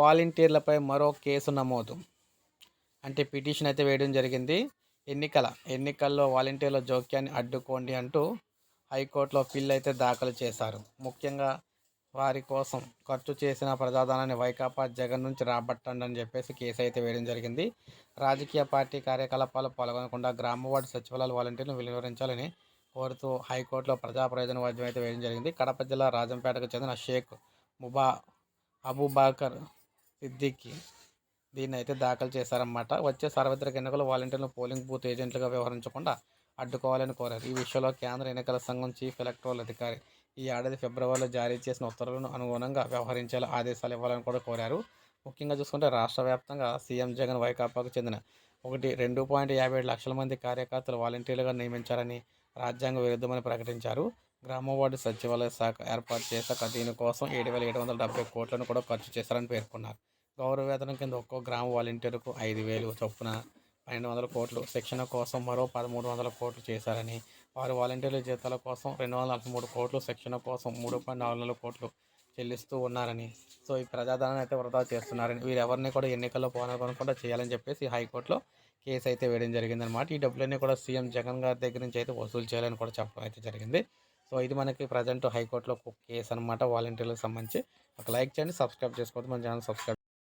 వాలంటీర్లపై మరో కేసు నమోదు. అంటే పిటిషన్ అయితే వేయడం జరిగింది. ఎన్నికల ఎన్నికల్లో వాలంటీర్ల జోక్యాన్ని అడ్డుకోండి అంటూ హైకోర్టులో పిల్ అయితే దాఖలు చేశారు. ముఖ్యంగా వారి కోసం ఖర్చు చేసిన ప్రజాధనాన్ని వైకాపా జగన్ నుంచి రాబట్టండి అని చెప్పేసి కేసు అయితే వేయడం జరిగింది. రాజకీయ పార్టీ కార్యకలాపాలు పాల్గొనకుండా గ్రామ వార్డు సచివాలయాల వాలంటీర్లను వివరించాలని కోరుతూ హైకోర్టులో ప్రజా ప్రయోజన వాద్యం అయితే వేయడం జరిగింది. కడప జిల్లా రాజంపేటకు చెందిన షేక్ ముబా అబూబాకర్ సిద్దికి దీన్ని అయితే దాఖలు చేశారన్నమాట. వచ్చే సార్వత్రిక ఎన్నికల్లో వాలంటీర్లు పోలింగ్ బూత్ ఏజెంట్లుగా వ్యవహరించకుండా అడ్డుకోవాలని కోరారు. ఈ విషయంలో కేంద్ర ఎన్నికల సంఘం చీఫ్ ఎలక్టోరల్ అధికారి ఈ ఏడాది ఫిబ్రవరిలో జారీ చేసిన ఉత్తర్వులను అనుగుణంగా వ్యవహరించేలా ఆదేశాలు ఇవ్వాలని కూడా కోరారు. ముఖ్యంగా చూసుకుంటే రాష్ట్ర వ్యాప్తంగా సీఎం జగన్ వైకాపాకు చెందిన ఒకటి రెండు పాయింట్ యాభై ఏడు లక్షల మంది కార్యకర్తలు వాలంటీర్లుగా నియమించారని రాజ్యాంగ విరుద్ధమని ప్రకటించారు. గ్రామ వార్డు సచివాలయ శాఖ ఏర్పాటు చేశాక దీనికోసం ఏడు వేల ఏడు వందల డెబ్బై కోట్లను కూడా ఖర్చు చేశారని పేర్కొన్నారు. గౌరవ వేతనం కింద ఒక్కో గ్రామ వాలంటీర్కు ఐదు వేలు చొప్పున పన్నెండు వందల కోట్లు. శిక్షణ కోసం మరో పదమూడు వందల కోట్లు చేశారని వారు వాలంటీర్ల జీతాల కోసం రెండు వందల నలభై మూడు కోట్లు శిక్షణ కోసం మూడు పాయింట్ నాలుగు వందల కోట్లు చెల్లిస్తూ ఉన్నారని సో ఈ ప్రజాధనాన్ని అయితే వృధా చేస్తున్నారని వీరెవరిని కూడా ఎన్నికల్లో పోననుకోకుండా చేయాలని చెప్పేసి హైకోర్టులో కేసు అయితే వేయడం జరిగిందనమాట ఈ డబ్బులన్నీ కూడా సీఎం జగన్ గారి దగ్గర నుంచి అయితే వసూలు చేయాలని కూడా చెప్పడం అయితే జరిగింది. సో ఇది మనకి ప్రజెంట్ హైకోర్టులో ఒక కేసు అనమాట వాలంటీర్లకు సంబంధించి. ఒక లైక్ చేయండి సబ్స్క్రైబ్ చేసుకోవద్దు. మన ఛానల్ సబ్స్క్రైబ్